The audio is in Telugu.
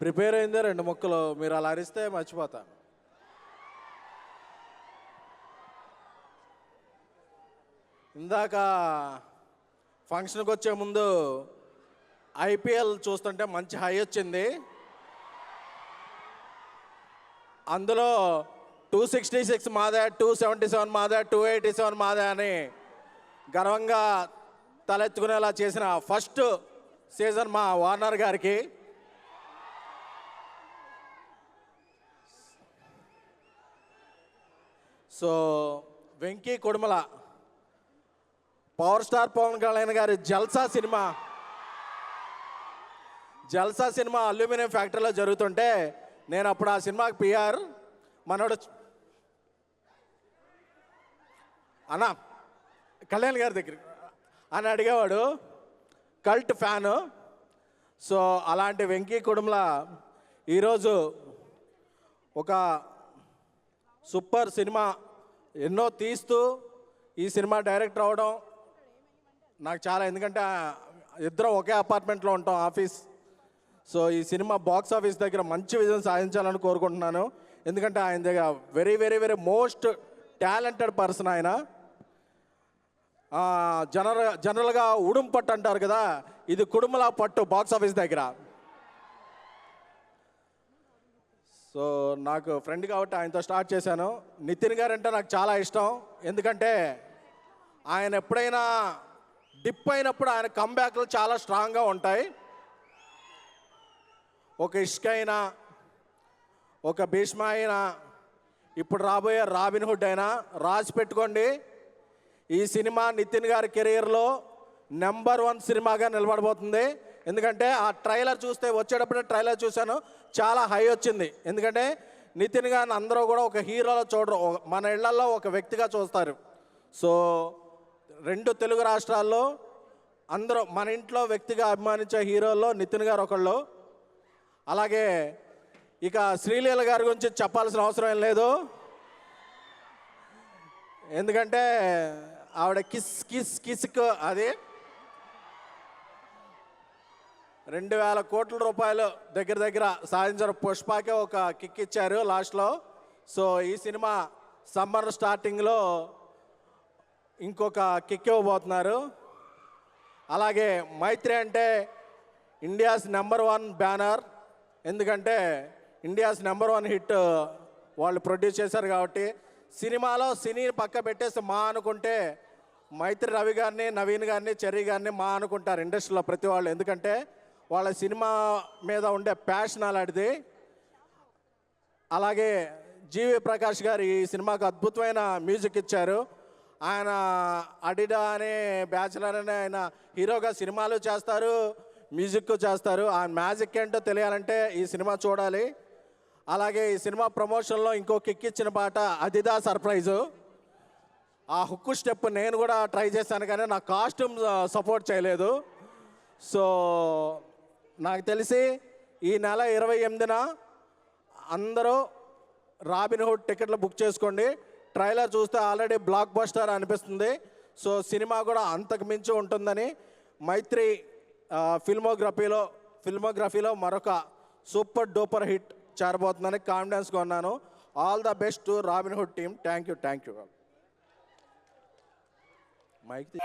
ప్రిపేర్ అయిందే రెండు ముక్కలు. మీరు అలా అరిస్తే మర్చిపోతా. ఇందాక ఫంక్షన్కి వచ్చే ముందు ఐపీఎల్ చూస్తుంటే మంచి హై వచ్చింది. అందులో టూ సిక్స్టీ సిక్స్ మాదే టూ సెవెంటీ సెవెన్ మాదే టూ ఎయిటీ సెవెన్ మాదే అని గర్వంగా తలెత్తుకునేలా చేసిన ఫస్ట్ సీజన్ మా వార్నర్ గారికి. So Venky Kudumula power star Pavan Kalyan గారి Jalsa cinema. Jalsa cinema aluminium ఫ్యాక్టరీలో జరుగుతుంటే నేను అప్పుడు ఆ సినిమాకి పిఆర్ మనోడు అన్నా కళ్యాణ్ గారి దగ్గర అని అడిగేవాడు కల్ట్ ఫ్యాను. సో అలాంటి వెంకీ కుటుంబల ఈరోజు ఒక సూపర్ సినిమా ఎన్నో తీస్తూ ఈ సినిమా డైరెక్టర్ అవడం నాకు చాలా ఎందుకంటే ఇద్దరం ఒకే అపార్ట్మెంట్లో ఉంటాం ఆఫీస్. సో ఈ సినిమా బాక్స్ ఆఫీస్ దగ్గర మంచి విజయం సాధించాలని కోరుకుంటున్నాను. ఎందుకంటే ఆయన దగ్గర very very very most talented person ఆయన. జనరల్ జనరల్గా ఉడుం పట్టు అంటారు కదా ఇది కుడుమల పట్టు బాక్స్ ఆఫీస్ దగ్గర. సో నాకు ఫ్రెండ్ కాబట్టి ఆయనతో స్టార్ట్ చేశాను. నితిన్ గారు అంటే నాకు చాలా ఇష్టం. ఎందుకంటే ఆయన ఎప్పుడైనా డిప్ అయినప్పుడు ఆయన కంబ్యాక్లు చాలా స్ట్రాంగ్గా ఉంటాయి. ఒక ఇష్క అయినా ఒక భీష్మ అయినా ఇప్పుడు రాబోయే రాబిన్ హుడ్ అయినా రాసి పెట్టుకోండి. ఈ సినిమా నితిన్ గారి కెరీర్లో నెంబర్ వన్ సినిమాగా నిలబడబోతుంది. ఎందుకంటే ఆ ట్రైలర్ చూస్తే వచ్చేటప్పుడే ట్రైలర్ చూశాను చాలా హై వచ్చింది. ఎందుకంటే నితిన్ గారిని అందరూ కూడా ఒక హీరోలో చూడరు మన ఇళ్ళలో ఒక వ్యక్తిగా చూస్తారు. సో రెండు తెలుగు రాష్ట్రాల్లో అందరూ మన ఇంట్లో వ్యక్తిగా అభిమానించే హీరోల్లో నితిన్ గారు ఒకళ్ళు. అలాగే ఇక శ్రీలీల గారి గురించి చెప్పాల్సిన అవసరం ఏం లేదు. ఎందుకంటే ఆవిడ కిస్ కిస్ కిస్క్ అది రెండు వేల కోట్ల రూపాయలు దగ్గర దగ్గర సాధించిన పుష్పకే ఒక కిక్ ఇచ్చారు లాస్ట్లో. సో ఈ సినిమా సమ్మర్ స్టార్టింగ్లో ఇంకొక కిక్ ఇవ్వబోతున్నారు. అలాగే మైత్రి అంటే ఇండియాస్ నెంబర్ వన్ బ్యానర్. ఎందుకంటే ఇండియాస్ నెంబర్ వన్ హిట్ వాళ్ళు ప్రొడ్యూస్ చేశారు కాబట్టి సినిమాలో సినీ పక్క పెట్టేసి మా అనుకుంటే మైత్రి రవి గారిని నవీన్ గారిని చెర్రీ గారిని మా అనుకుంటారు ఇండస్ట్రీలో ప్రతి వాళ్ళు. ఎందుకంటే వాళ్ళ సినిమా మీద ఉండే ప్యాషన్ అలాంటిది. అలాగే జీవి ప్రకాష్ గారు ఈ సినిమాకు అద్భుతమైన మ్యూజిక్ ఇచ్చారు. ఆయన అడిడా అనే బ్యాచులర్ అనే ఆయన హీరోగా సినిమాలు చేస్తారు మ్యూజిక్ చేస్తారు. ఆ మ్యాజిక్ ఏంటో తెలియాలంటే ఈ సినిమా చూడాలి. అలాగే ఈ సినిమా ప్రమోషన్లో ఇంకో కిక్ ఇచ్చిన పాట అదిదా సర్ప్రైజు ఆ హుక్కు స్టెప్ నేను కూడా ట్రై చేశాను కానీ నా కాస్ట్యూమ్ సపోర్ట్ uh, చేయలేదు. సో నాకు తెలిసి ఈ నెల ఇరవై ఎనిమిదిన అందరూ రాబిన్హుడ్ టికెట్లు బుక్ చేసుకోండి. ట్రైలర్ చూస్తే ఆల్రెడీ బ్లాక్ బస్టర్ అనిపిస్తుంది. సో సినిమా కూడా అంతకు మించి ఉంటుందని మైత్రి ఫిల్మోగ్రఫీలో ఫిల్మోగ్రఫీలో మరొక సూపర్ డూపర్ హిట్ చేరబోతుందని కాన్ఫిడెన్స్గా ఉన్నాను. All the best to Robin Hood team thank you thank you mic